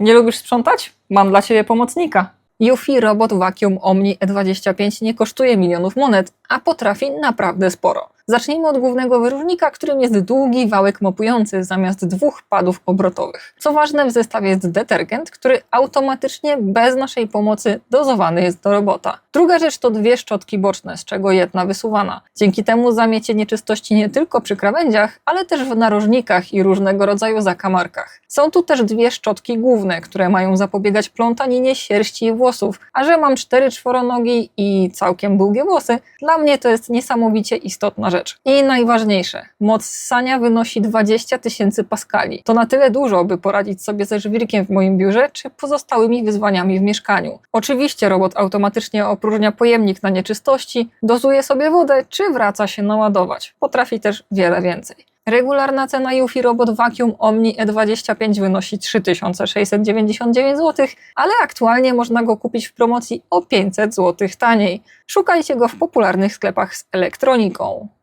Nie lubisz sprzątać? Mam dla Ciebie pomocnika. Yufi Robot Vacuum Omni E25 nie kosztuje milionów monet, a potrafi naprawdę sporo. Zacznijmy od głównego wyróżnika, którym jest długi wałek mopujący zamiast dwóch padów obrotowych. Co ważne, w zestawie jest detergent, który automatycznie, bez naszej pomocy, dozowany jest do robota. Druga rzecz to dwie szczotki boczne, z czego jedna wysuwana. Dzięki temu zamiecie nieczystości nie tylko przy krawędziach, ale też w narożnikach i różnego rodzaju zakamarkach. Są tu też dwie szczotki główne, które mają zapobiegać plątaninie sierści i włosów, a że mam cztery czworonogi i całkiem długie włosy, dla mnie to jest niesamowicie istotna rzecz. I najważniejsze, moc ssania wynosi 20 tysięcy paskali. To na tyle dużo, by poradzić sobie ze żwirkiem w moim biurze czy pozostałymi wyzwaniami w mieszkaniu. Oczywiście robot automatycznie opróżnia pojemnik na nieczystości, dozuje sobie wodę czy wraca się naładować. Potrafi też wiele więcej. Regularna cena Yufi Robot Vacuum Omni E25 wynosi 3699 zł, ale aktualnie można go kupić w promocji o 500 zł taniej. Szukajcie go w popularnych sklepach z elektroniką.